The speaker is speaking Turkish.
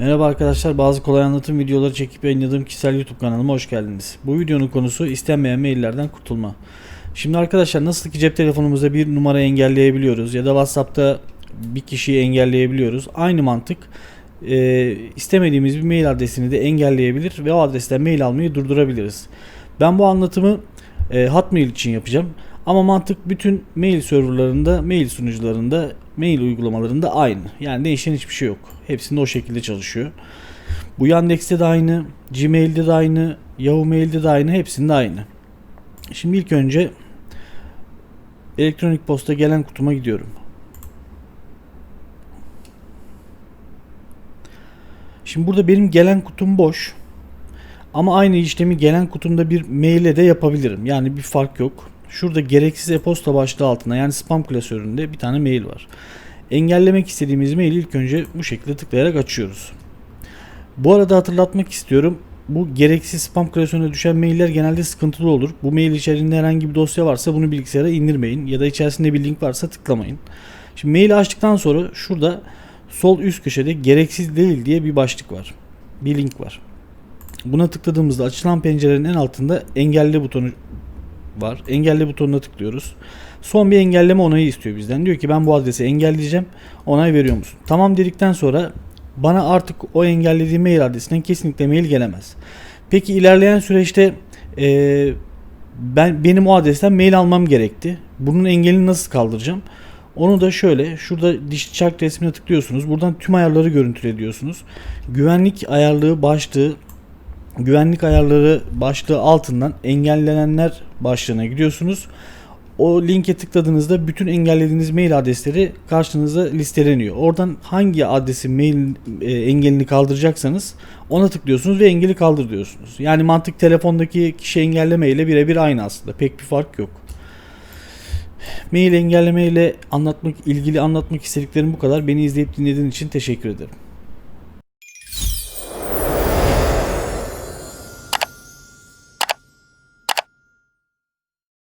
Merhaba arkadaşlar, bazı kolay anlatım videoları çekip yayınladığım kişisel YouTube kanalıma hoş geldiniz. Bu videonun konusu istenmeyen maillerden kurtulma. Şimdi arkadaşlar nasıl ki cep telefonumuzda bir numara engelleyebiliyoruz ya da WhatsApp'ta bir kişiyi engelleyebiliyoruz. Aynı mantık e, istemediğimiz bir mail adresini de engelleyebilir ve o adresten mail almayı durdurabiliriz. Ben bu anlatımı e, Hotmail için yapacağım. Ama mantık bütün mail serverlarında, mail sunucularında, mail uygulamalarında aynı. Yani değişen hiçbir şey yok. Hepsinde o şekilde çalışıyor. Bu Yandex'te de aynı, Gmail'de de aynı, Yahoo Mail'de de aynı, hepsinde aynı. Şimdi ilk önce elektronik posta gelen kutuma gidiyorum. Şimdi burada benim gelen kutum boş. Ama aynı işlemi gelen kutumda bir maile de yapabilirim. Yani bir fark yok. Şurada gereksiz e-posta başlığı altında yani spam klasöründe bir tane mail var. Engellemek istediğimiz maili ilk önce bu şekilde tıklayarak açıyoruz. Bu arada hatırlatmak istiyorum. Bu gereksiz spam klasörüne düşen mailler genelde sıkıntılı olur. Bu mail içerisinde herhangi bir dosya varsa bunu bilgisayara indirmeyin ya da içerisinde bir link varsa tıklamayın. Şimdi maili açtıktan sonra şurada sol üst köşede gereksiz değil diye bir başlık var. Bir link var. Buna tıkladığımızda açılan pencerenin en altında engelle butonu var. Engelle butonuna tıklıyoruz. Son bir engelleme onayı istiyor bizden. Diyor ki ben bu adresi engelleyeceğim. Onay veriyor musun? Tamam dedikten sonra bana artık o engellediğim mail adresinden kesinlikle mail gelemez. Peki ilerleyen süreçte eee, ben benim o adresten mail almam gerekti. Bunun engelini nasıl kaldıracağım? Onu da şöyle şurada diş çark resmine tıklıyorsunuz. Buradan tüm ayarları görüntüle ediyorsunuz. Güvenlik ayarlığı başlığı güvenlik ayarları başlığı altından engellenenler başlığına gidiyorsunuz. O linke tıkladığınızda bütün engellediğiniz mail adresleri karşınıza listeleniyor. Oradan hangi adresin mail e, engelini kaldıracaksanız ona tıklıyorsunuz ve engeli kaldır diyorsunuz. Yani mantık telefondaki kişi engelleme ile birebir aynı aslında. Pek bir fark yok. Mail engelleme ile anlatmak ilgili anlatmak istediklerim bu kadar. Beni izleyip dinlediğin için teşekkür ederim.